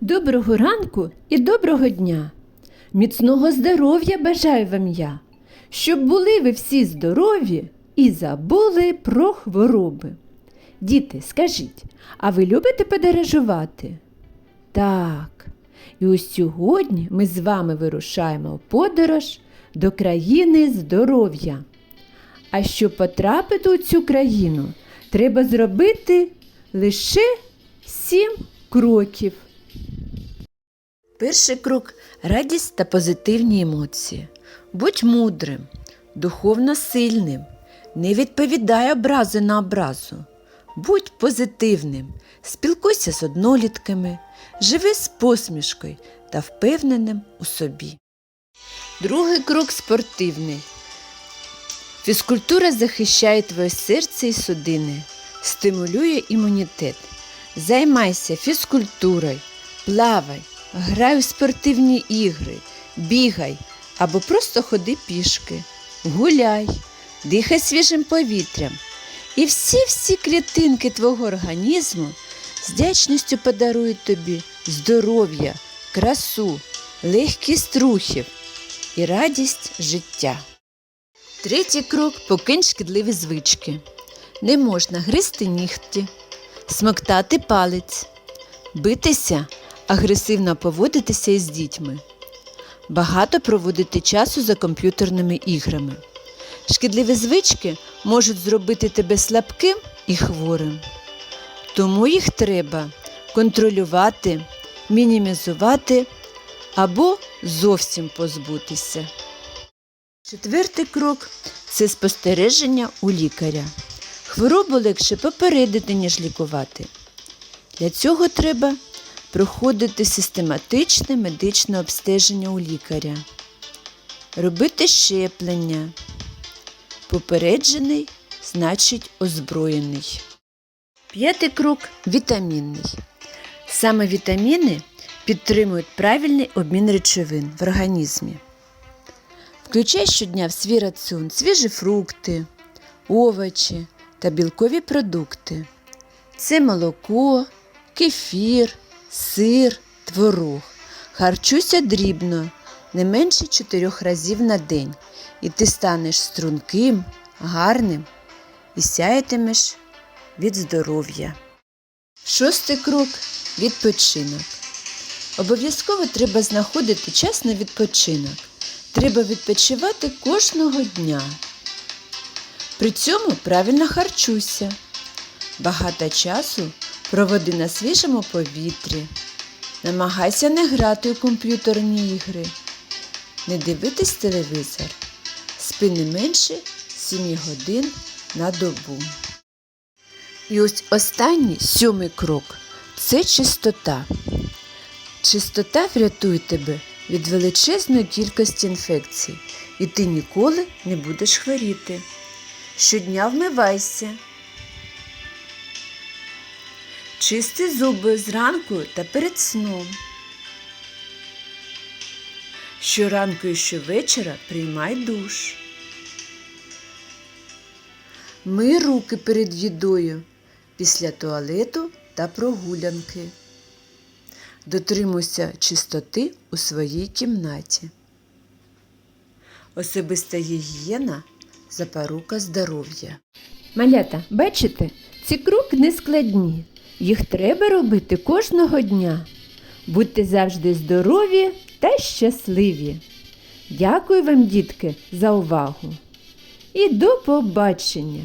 Доброго ранку і доброго дня. Міцного здоров'я бажаю вам я, щоб були ви всі здорові і забули про хвороби. Діти, скажіть, а ви любите подорожувати? Так. І ось сьогодні ми з вами вирушаємо у подорож до країни здоров'я. А щоб потрапити у цю країну, треба зробити лише сім кроків. Перший крок радість та позитивні емоції. Будь мудрим, духовно сильним, не відповідай образи на образу. Будь позитивним, спілкуйся з однолітками, живи з посмішкою та впевненим у собі. Другий крок спортивний. Фізкультура захищає твоє серце і судини, стимулює імунітет. Займайся фізкультурою, плавай, грай у спортивні ігри, бігай або просто ходи пішки, гуляй, дихай свіжим повітрям. І всі-всі клітинки твого організму з вдячністю подарують тобі здоров'я, красу, легкість рухів і радість життя. Третій крок покинь шкідливі звички. Не можна гризти нігті, смоктати палець, битися, агресивно поводитися із дітьми, багато проводити часу за комп'ютерними іграми. Шкідливі звички можуть зробити тебе слабким і хворим. Тому їх треба контролювати, мінімізувати або зовсім позбутися. Четвертий крок це спостереження у лікаря. Хворобу легше попередити, ніж лікувати. Для цього треба проходити систематичне медичне обстеження у лікаря, робити щеплення. Попереджений значить озброєний. П'ятий крок вітамінний. Саме вітаміни підтримують правильний обмін речовин в організмі. Включай щодня в свій раціон свіжі фрукти, овочі та білкові продукти. Це молоко, кефір, сир, творог. Харчуйся дрібно, не менше 4 разів на день, і ти станеш струнким, гарним і сяятимеш від здоров'я. Шостий крок відпочинок. Обов'язково треба знаходити час на відпочинок. Треба відпочивати кожного дня. При цьому правильно харчуйся. Багато часу проводи на свіжому повітрі. Намагайся не грати у комп'ютерні ігри, не дивитись телевізор. Спи не менше 7 годин на добу. І ось останній сьомий крок це чистота. Чистота врятує тебе від величезної кількості інфекцій, і ти ніколи не будеш хворіти. Щодня вмивайся. Чисти зуби зранку та перед сном. Щоранку і щовечора приймай душ. Мий руки перед їдою після туалету та прогулянки. Дотримуйся чистоти у своїй кімнаті. Особиста гігієна запорука здоров'я. Малята, бачите, ці кроки не складні. Їх треба робити кожного дня. Будьте завжди здорові та щасливі. Дякую вам, дітки, за увагу. І до побачення!